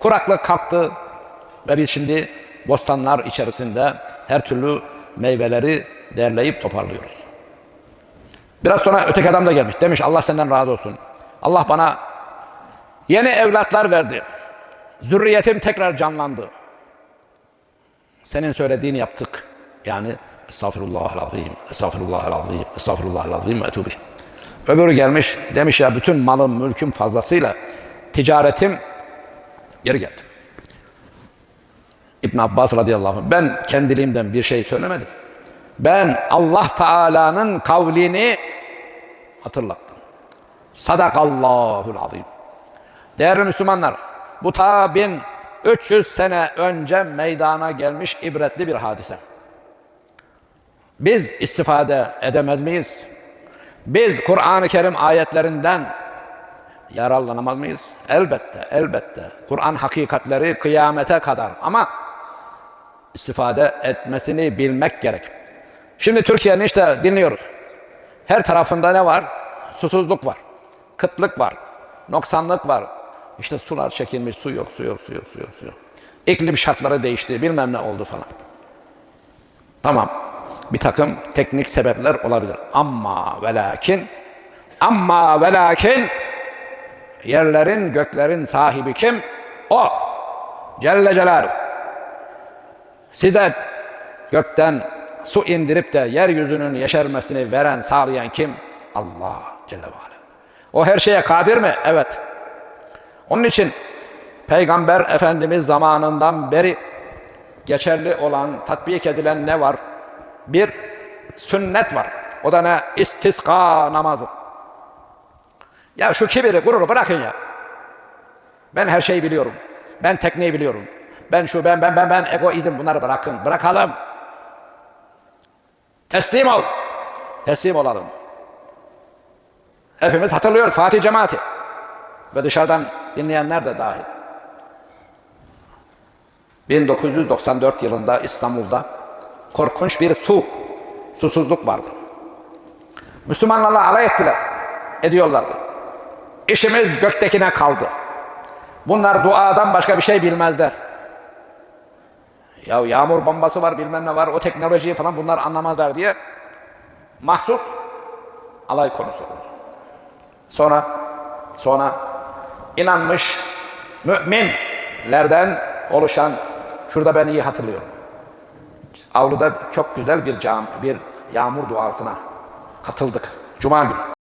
Kuraklık kalktı ve biz şimdi bostanlar içerisinde her türlü meyveleri derleyip toparlıyoruz. Biraz sonra öteki adam da gelmiş. Demiş Allah senden razı olsun. Allah bana yeni evlatlar verdi. Zürriyetim tekrar canlandı. Senin söylediğini yaptık. Yani Estağfirullahal-azim, Estağfirullahal-azim, Estağfirullahal-azim ve ileyh. Öbürü gelmiş demiş ya bütün malım mülküm fazlasıyla ticaretim geri geldi. İbn Abbas radıyallahu anh ben kendiliğimden bir şey söylemedim. Ben Allah Teala'nın kavlini hatırlattım. Sadakallahul azim. Değerli Müslümanlar, bu ta 1300 sene önce meydana gelmiş ibretli bir hadise. Biz istifade edemez miyiz? Biz Kur'an-ı Kerim ayetlerinden yararlanamaz mıyız? Elbette, elbette. Kur'an hakikatleri kıyamete kadar ama istifade etmesini bilmek gerek. Şimdi Türkiye'nin işte dinliyoruz. Her tarafında ne var? Susuzluk var. Kıtlık var. Noksanlık var. İşte sular çekilmiş, su yok, su yok, su yok, su yok, su yok. İklim şartları değişti, bilmem ne oldu falan. Tamam, bir takım teknik sebepler olabilir. Ama ve lakin, ama ve lakin, yerlerin, göklerin sahibi kim? O. Celle Celaluhu. Size gökten su indirip de yeryüzünün yeşermesini veren, sağlayan kim? Allah Celle ve. O her şeye kadir mi? Evet. Onun için Peygamber Efendimiz zamanından beri geçerli olan, tatbik edilen ne var? Bir sünnet var. O da ne? İstiska namazı. Ya şu kibiri, gururu bırakın ya. Ben her şeyi biliyorum. Ben tekniği biliyorum. Ben şu, ben, ben, ben, ben, egoizm bunları bırakın. Bırakalım. Teslim ol. Teslim olalım. Hepimiz hatırlıyoruz Fatih cemaati. Ve dışarıdan dinleyenler de dahil. 1994 yılında İstanbul'da korkunç bir su, susuzluk vardı. Müslümanlarla alay ettiler, ediyorlardı. İşimiz göktekine kaldı. Bunlar duadan başka bir şey bilmezler. Ya yağmur bombası var bilmem ne var o teknolojiyi falan bunlar anlamazlar diye mahsus alay konusu oldu. Sonra sonra inanmış müminlerden oluşan şurada ben iyi hatırlıyorum. Avluda çok güzel bir cam bir yağmur duasına katıldık. Cuma günü.